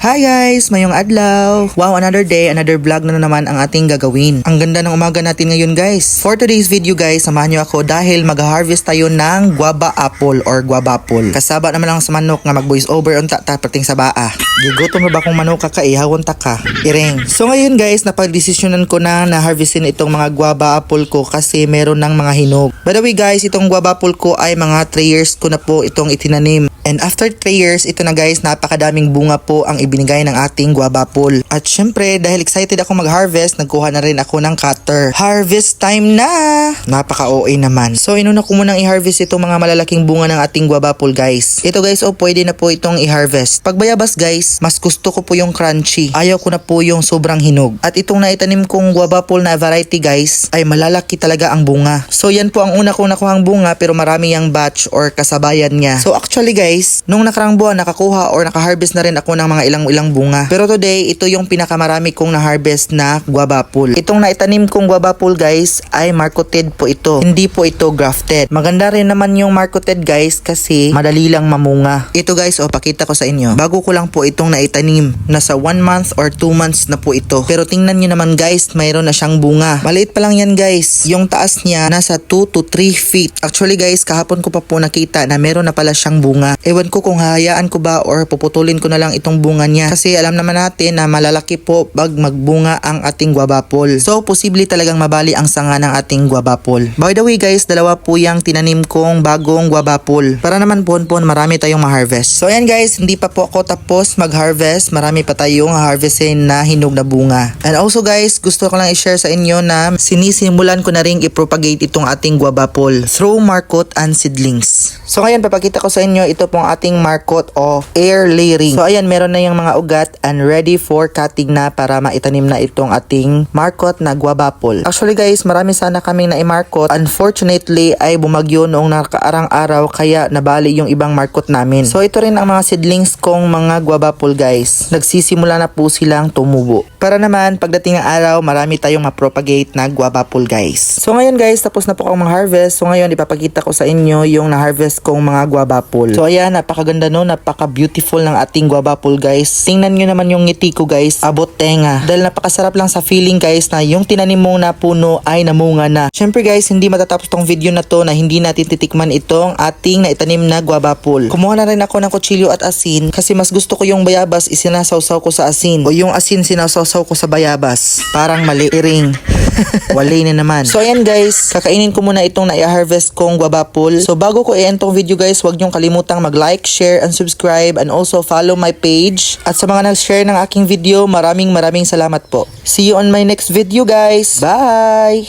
Hi guys! Mayong adlaw! Wow, another day, another vlog na naman ang ating gagawin. Ang ganda ng umaga natin ngayon guys. For today's video guys, samahan nyo ako dahil mag-harvest tayo ng guava apple or guava apple. Kasaba naman lang sa manok nga mag-voice over unta ta pating sa baa. Gigutom mo ba kung manok ka ihawon ta ka? Ireng. So ngayon guys, napagdesisyonan ko na na harvestin itong mga guava apple ko kasi meron ng mga hinog. By the way guys, itong guava apple ko ay mga 3 years ko na po itong itinanim. And after 3 years, ito na guys, napakadaming bunga po ang ibinigay ng ating guava pool. At syempre, dahil excited ako mag-harvest, nagkuha na rin ako ng cutter. Harvest time na! Napaka-OA naman. So, inuna ko munang i-harvest itong mga malalaking bunga ng ating guava pool guys. Ito guys, oh, pwede na po itong i-harvest. Pag bayabas guys, mas gusto ko po yung crunchy. Ayaw ko na po yung sobrang hinog. At itong naitanim kong guava pool na variety guys, ay malalaki talaga ang bunga. So, yan po ang una kong nakuhang bunga pero marami yung batch or kasabayan niya. So, actually guys, nung nakarang buwan nakakuha or nakaharvest na rin ako ng mga ilang-ilang bunga. Pero today, ito yung pinakamarami kong na-harvest na guava pool. Itong naitanim kong guava pool guys ay marketed po ito. Hindi po ito grafted. Maganda rin naman yung marketed guys kasi madali lang mamunga. Ito guys, oh, pakita ko sa inyo. Bago ko lang po itong naitanim. Nasa 1 month or 2 months na po ito. Pero tingnan nyo naman guys, mayroon na siyang bunga. Maliit pa lang yan guys. Yung taas niya nasa 2 to 3 feet. Actually guys, kahapon ko pa po nakita na meron na pala siyang bunga. Ewan ko kung hahayaan ko ba or puputulin ko na lang itong bunga niya. Kasi alam naman natin na malalaki po pag magbunga ang ating guabapol. So, posible talagang mabali ang sanga ng ating guabapol. By the way guys, dalawa po yung tinanim kong bagong guabapol. Para naman pon-pon marami tayong ma-harvest. So, ayan guys, hindi pa po ako tapos mag-harvest. Marami pa tayong harvestin na hinog na bunga. And also guys, gusto ko lang i-share sa inyo na sinisimulan ko na rin i-propagate itong ating guabapol through markot and seedlings. So ngayon, papakita ko sa inyo ito pong ating markot o air layering. So ayan, meron na yung mga ugat and ready for cutting na para maitanim na itong ating markot na guabapol. Actually guys, marami sana kaming na-markot. Unfortunately, ay bumagyo noong nakaarang araw kaya nabali yung ibang markot namin. So ito rin ang mga seedlings kong mga guabapol guys. Nagsisimula na po silang tumubo. Para naman, pagdating ng araw, marami tayong ma-propagate na guabapol guys. So ngayon guys, tapos na po akong mag-harvest. So ngayon, ipapakita ko sa inyo yung na-harvest kong mga guabapol. So ayan, napakaganda no, napaka-beautiful ng ating guabapol guys. Tingnan nyo naman yung ngiti ko guys, abot tenga. Dahil napakasarap lang sa feeling guys na yung tinanim mong na puno ay namunga na. Syempre guys, hindi matatapos tong video na to na hindi natin titikman itong ating naitanim na guabapol. Kumuha na rin ako ng kutsilyo at asin kasi mas gusto ko yung bayabas isinasawsaw ko sa asin o yung asin sinasawsaw ko sa bayabas. Parang mali. Iring. Wali na naman. So ayan guys, kakainin ko muna itong na-harvest kong guava pool. So bago ko i-end tong video guys, huwag niyong kalimutang mag-like, share, and subscribe and also follow my page. At sa mga nag-share ng aking video, maraming maraming salamat po. See you on my next video guys. Bye!